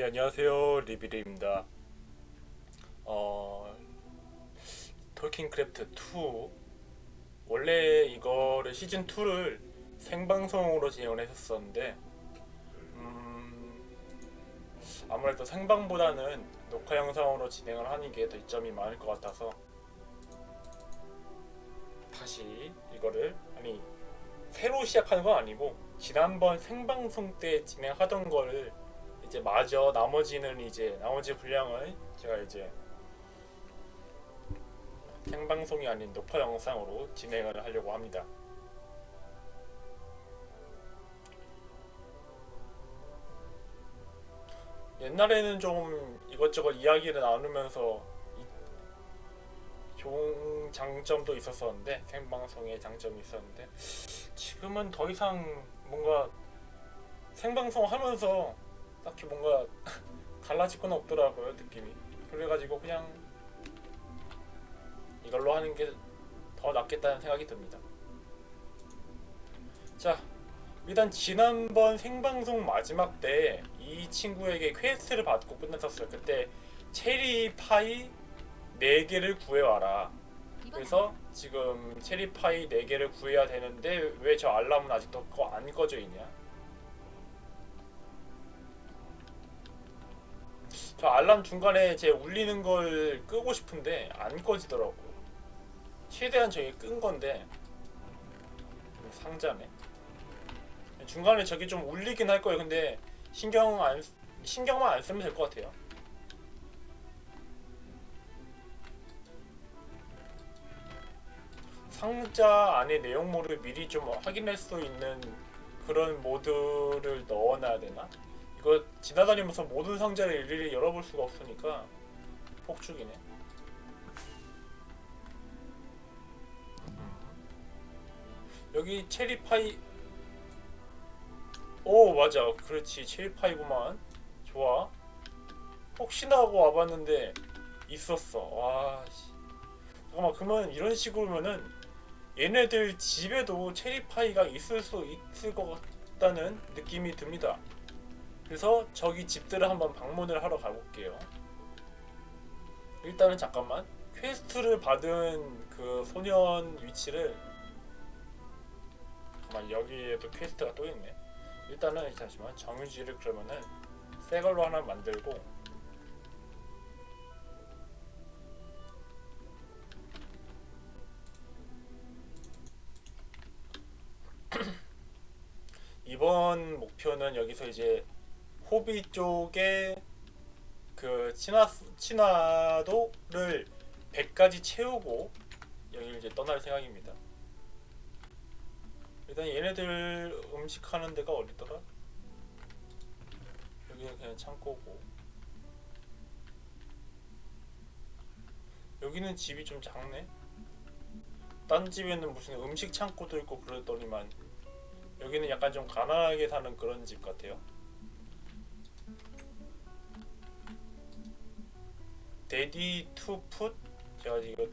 네 안녕하세요 리비르입니다. 어 톨킨 크래프트 2 원래 이거를 시즌 2를 생방송으로 진행을 했었었는데 음, 아무래도 생방보다는 녹화 영상으로 진행을 하는 게 더 이점이 많을 것 같아서 다시 이거를 아니 새로 시작하는 건 아니고 지난번 생방송 때 진행하던 거를 이제 마저 나머지는 이제 나머지 분량을 제가 이제 생방송이 아닌 녹화 영상으로 진행을 하려고 합니다. 옛날에는 좀 이것저것 이야기를 나누면서 이- 좋은 장점도 있었었는데 생방송의 장점이 있었는데 지금은 더 이상 뭔가 생방송 하면서 딱히 뭔가 달라질 건 없더라고요 느낌이. 그래가지고 그냥 이걸로 하는 게 더 낫겠다는 생각이 듭니다. 자 일단 지난번 생방송 마지막 때 이 친구에게 퀘스트를 받고 끝냈었어요. 그때 체리 파이 4개를 구해와라. 그래서 지금 체리 파이 4개를 구해야 되는데 왜 저 알람은 아직도 꺼- 안 꺼져 있냐 저 알람 중간에 제 울리는 걸 끄고 싶은데 안 꺼지더라고. 최대한 저기 끈 건데 상자네. 중간에 저기 좀 울리긴 할 거예요. 근데 신경 안 쓰- 신경만 안 쓰면 될 것 같아요. 상자 안에 내용물을 미리 좀 확인할 수 있는 그런 모드를 넣어놔야 되나? 이거 지나다니면서 모든 상자를 일일이 열어볼 수가 없으니까 폭죽이네. 여기 체리파이 오 맞아. 그렇지. 체리파이구만. 좋아. 혹시나 하고 와봤는데 있었어. 와 씨. 잠깐만 그러면 이런 식으로면은 얘네들 집에도 체리파이가 있을 수 있을 것 같다는 느낌이 듭니다 그래서 저기 집들을 한번 방문을 하러 가볼게요. 일단은 잠깐만 퀘스트를 받은 그 소년 위치를 잠깐만 여기에도 퀘스트가 또 있네. 일단은 잠시만 정유지를 그러면은 새 걸로 하나 만들고 이번 목표는 여기서 이제 호비 쪽에 그 친화 친화도를 100까지 채우고 여기를 이제 떠날 생각입니다. 일단 얘네들 음식 하는 데가 어디더라? 여기는 그냥 창고고 여기는 집이 좀 작네. 딴 집에는 무슨 음식 창고도 있고 그러더니만 여기는 약간 좀 가난하게 사는 그런 집 같아요. 데디 투 풋? 제가 이거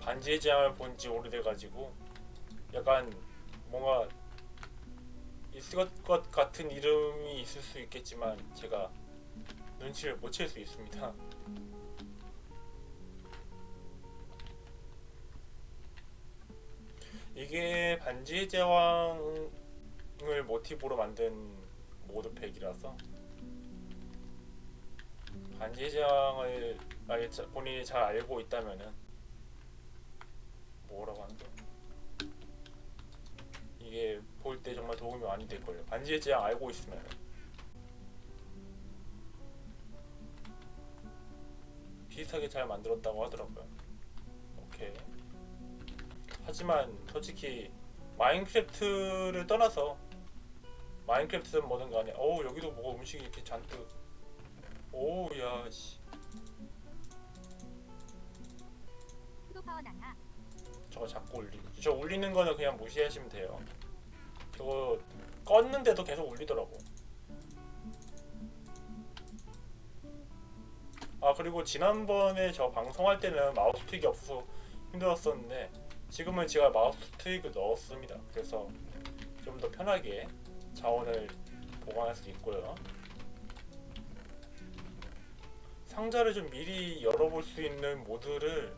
반지의 제왕을 본 지 오래돼가지고 약간 뭔가 있을 것 같은 이름이 있을 수 있겠지만 제가 눈치를 못 챌 수 있습니다. 이게 반지의 제왕을 모티브로 만든 모드팩이라서 아예 자- 본인이 잘 알고 있다면은 뭐라고 하는 거야? 이게 볼 때 정말 도움이 많이 될 걸요. 반지의 제왕 알고 있으면 비슷하게 잘 만들었다고 하더라고요. 오케이. 하지만 솔직히 마인크래프트를 떠나서 마인크래프트는 뭐든 간에 어우 여기도 뭐가 음식이 이렇게 잔뜩 오우 야씨. 푸드파워 나나 저거 자꾸 울리고 저 울리는 거는 그냥 무시하시면 돼요. 저거 껐는데도 계속 울리더라고. 아 그리고 지난번에 저 방송할 때는 마우스 트릭이 없어서 힘들었었는데 지금은 제가 마우스 트릭을 넣었습니다. 그래서 좀 더 편하게 자원을 보관할 수 있고요 상자를 좀 미리 열어볼 수 있는 모드를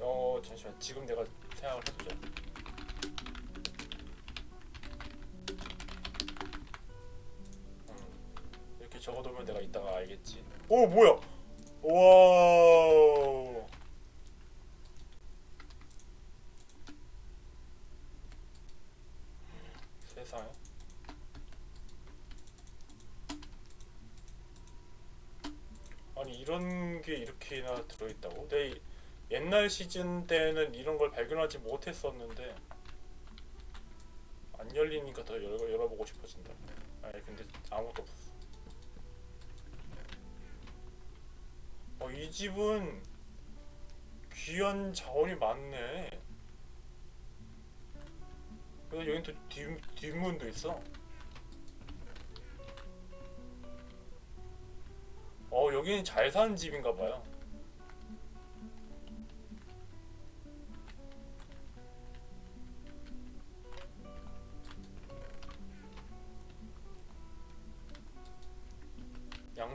어 잠시만 지금 내가 생각을 해보자. 음, 이렇게 적어두면 내가 이따가 알겠지. 오 뭐야? 와 세상에 아니 이렇게나 들어있다고? 내 이- 옛날 시즌 때는 이런 걸 발견하지 못했었는데 안 열리니까 더 열어, 열어보고 싶어진다 아니 근데 아무것도 없어 어, 이 집은 귀한 자원이 많네 그래서 여긴 또 뒷, 뒷문도 있어 어 여기는 잘 사는 집인가 봐요.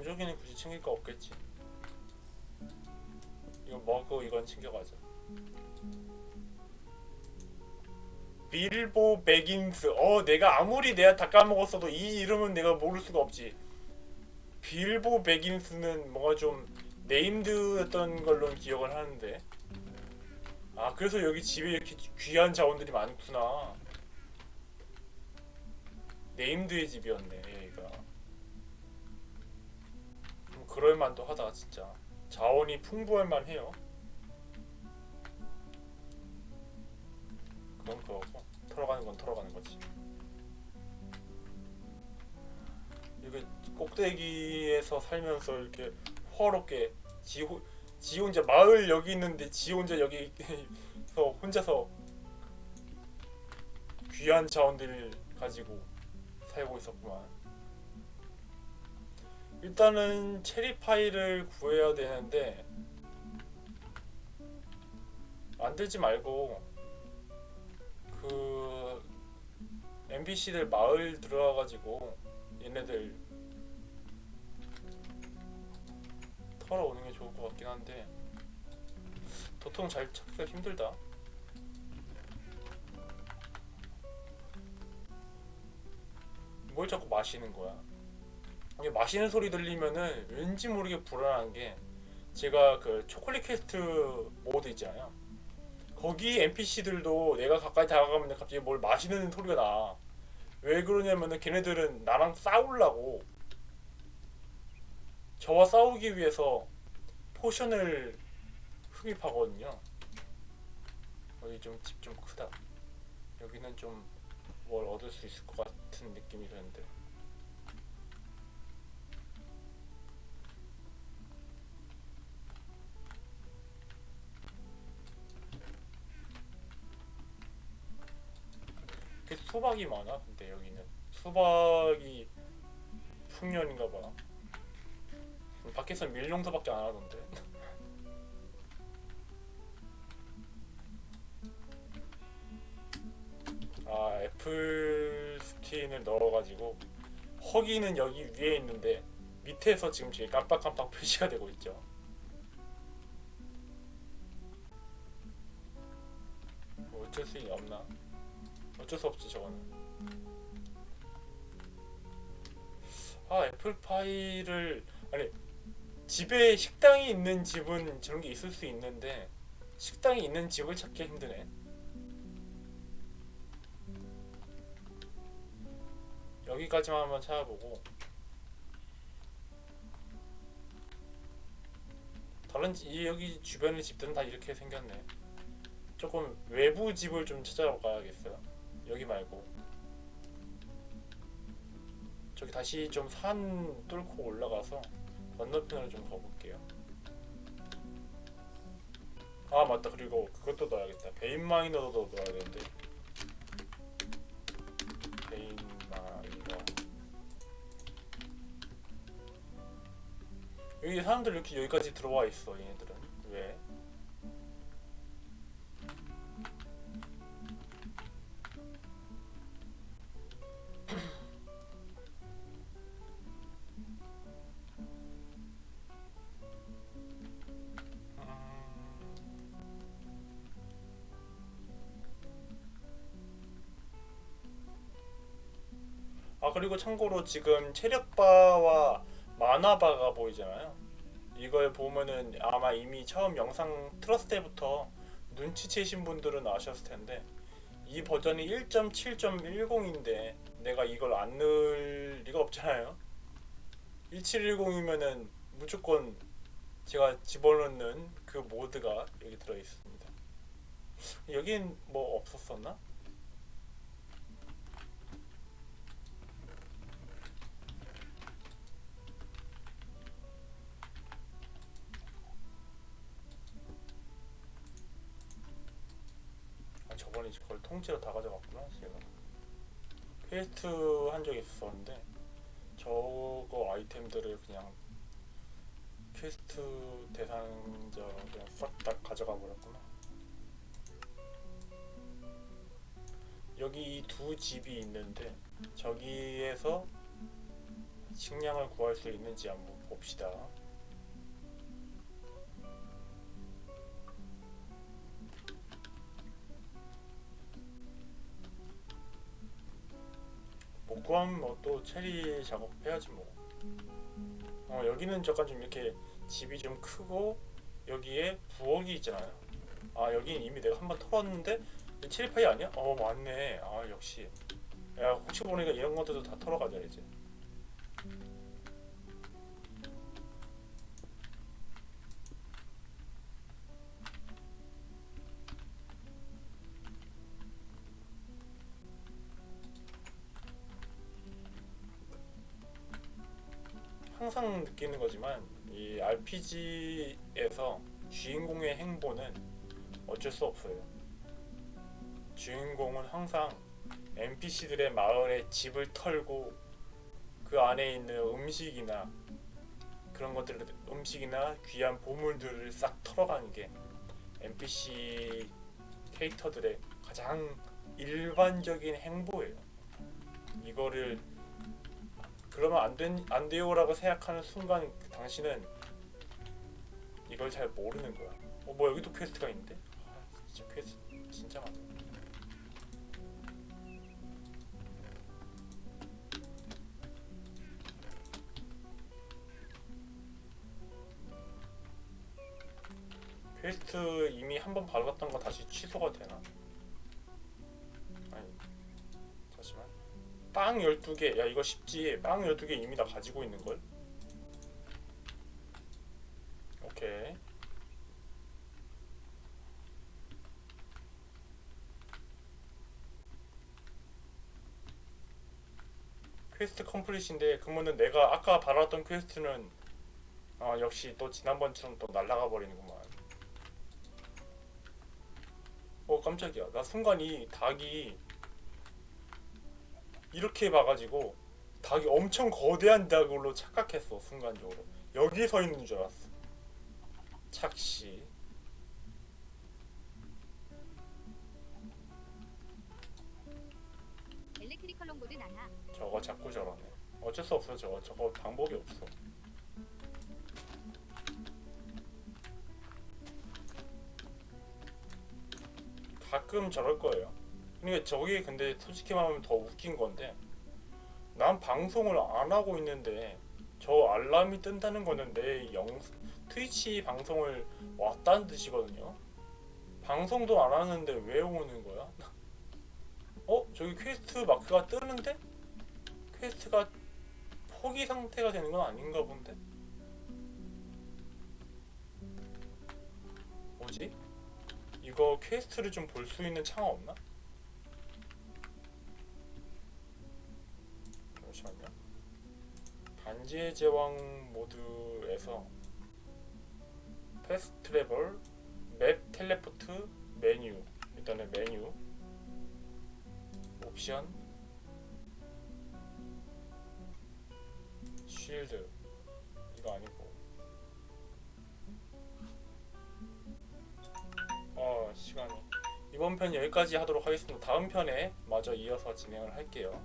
양조기는 굳이 챙길 거 없겠지. 이거 먹고 이건 챙겨가자. 빌보 베긴스. 어 내가 아무리 내가 다 까먹었어도 이 이름은 내가 모를 수가 없지. 빌보 베긴스는 뭔가 좀 네임드였던 걸로 기억을 하는데 아 그래서 여기 집에 이렇게 귀한 자원들이 많구나 네임드의 집이었네 그럴만도 하다 진짜. 자원이 풍부할 만 해요. 그건 그거고. 털어가는 건 털어가는 거지. 이게 꼭대기에서 살면서 이렇게 호화롭게 지, 호, 지 혼자 마을 여기 있는데 지 혼자 여기서 혼자서 귀한 자원들을 가지고 살고 있었구만. 일단은 체리파이를 구해야 되는데 만들지 말고 그 NPC들 마을 들어가가지고 얘네들 털어오는 게 좋을 것 같긴 한데 도통 잘 찾기가 힘들다. 뭘 자꾸 마시는 거야? 이게 마시는 소리 들리면은 왠지 모르게 불안한 게 제가 그 초콜릿 퀘스트 모드 있잖아요. 거기 NPC들도 내가 가까이 다가가면 갑자기 뭘 마시는 소리가 나. 왜 그러냐면은 걔네들은 나랑 싸우려고 저와 싸우기 위해서 포션을 흡입하거든요. 여기 좀 집 좀 크다. 여기는 좀 뭘 얻을 수 있을 것 같은 느낌이 드는데. 이렇게 수박이 많아? 근데 여기는 수박이 풍년인가 봐. 밖에서 밀용서밖에 안 하던데. 아 애플 스킨을 넣어가지고 허기는 여기 위에 있는데 밑에서 지금 제일 깜빡깜빡 표시가 되고 있죠. 뭐 어쩔 수 없나? 어쩔 수 없지 저거는. 아 애플파이를 아니 집에 식당이 있는 집은 저런 게 있을 수 있는데 식당이 있는 집을 찾기 힘드네. 여기까지만 한번 찾아보고 다른 지- 이 여기 주변의 집들은 다 이렇게 생겼네. 조금 외부 집을 좀 찾아가야겠어요. 여기 말고. 저기 다시 좀 산 뚫고 올라가서 건너편으로 좀 가볼게요. 아 맞다. 그리고 그것도 넣어야겠다. 베인 마이너도 넣어야 되는데. 베인 마이너. 여기 사람들 이렇게 여기까지 들어와 있어 얘네들은 아 그리고 참고로 지금 체력바와 만화바가 보이잖아요. 이걸 보면은 아마 이미 처음 영상 틀었을 때부터 눈치채신 분들은 아셨을 텐데 이 버전이 1.7.10인데 내가 이걸 안 넣을 리가 없잖아요. 1710이면은 무조건 제가 집어넣는 그 모드가 여기 들어 있습니다. 여긴 뭐 없었었나? 이제 그걸 통째로 다 가져갔구나 제가. 퀘스트 한 적이 있었는데 저거 아이템들을 그냥 퀘스트 대상자 그냥 싹 다 가져가 버렸구나. 여기 이두 집이 있는데 저기에서 식량을 구할 수 있는지 한번 봅시다 못 구하면 뭐또 체리 작업해야지 뭐. 어 여기는 약간 좀 이렇게 집이 좀 크고 여기에 부엌이 있잖아요. 아 여기는 이미 내가 한번 털었는데 체리파이 아니야? 어 맞네. 아 역시. 야 혹시 모르니까 이런 것들도 다 털어가자 이제. 항상 느끼는 거지만 이 RPG에서 주인공의 행보는 어쩔 수 없어요. 주인공은 항상 NPC들의 마을에 집을 털고 그 안에 있는 음식이나 그런 것들을 음식이나 귀한 보물들을 싹 털어가는 게 NPC 캐릭터들의 가장 일반적인 행보예요. 이거를 그러면 안, 된, 안 돼요라고 생각하는 순간 그 당신은 이걸 잘 모르는 거야. 어, 뭐 여기도 퀘스트가 있는데? 아, 진짜 퀘스트 진짜 많네. 퀘스트 이미 한번 받았던 거 다시 취소가 되나? 빵 12개. 야, 이거 쉽지. 빵 12개 이미 다 가지고 있는 걸. 오케이. 퀘스트 컴플릿인데 그러면은 내가 아까 받았던 퀘스트는 아 역시 또 지난번처럼 또 날라가 버리는구만. 어 깜짝이야. 나 순간 이 닭이 이렇게 봐가지고 닭이 엄청 거대한 닭으로 착각했어 순간적으로. 여기 서 있는 줄 알았어. 착시. 저거 자꾸 저러네. 어쩔 수 없어 저거. 저거 방법이 없어. 가끔 저럴 거예요 그러니까 저게 근데 솔직히 말하면 더 웃긴 건데 난 방송을 안 하고 있는데 저 알람이 뜬다는 거는 내 영 트위치 방송을 왔다는 뜻이거든요 방송도 안 하는데 왜 오는 거야? 어? 저기 퀘스트 마크가 뜨는데? 퀘스트가 포기 상태가 되는 건 아닌가 본데? 뭐지? 이거 퀘스트를 좀 볼 수 있는 창 없나? 반지의 제왕 모드에서 패스트 트래블, 맵 텔레포트, 메뉴 일단은 메뉴 옵션 쉴드 이거 아니고. 어 시간이. 이번 편 여기까지 하도록 하겠습니다. 다음 편에 마저 이어서 진행을 할게요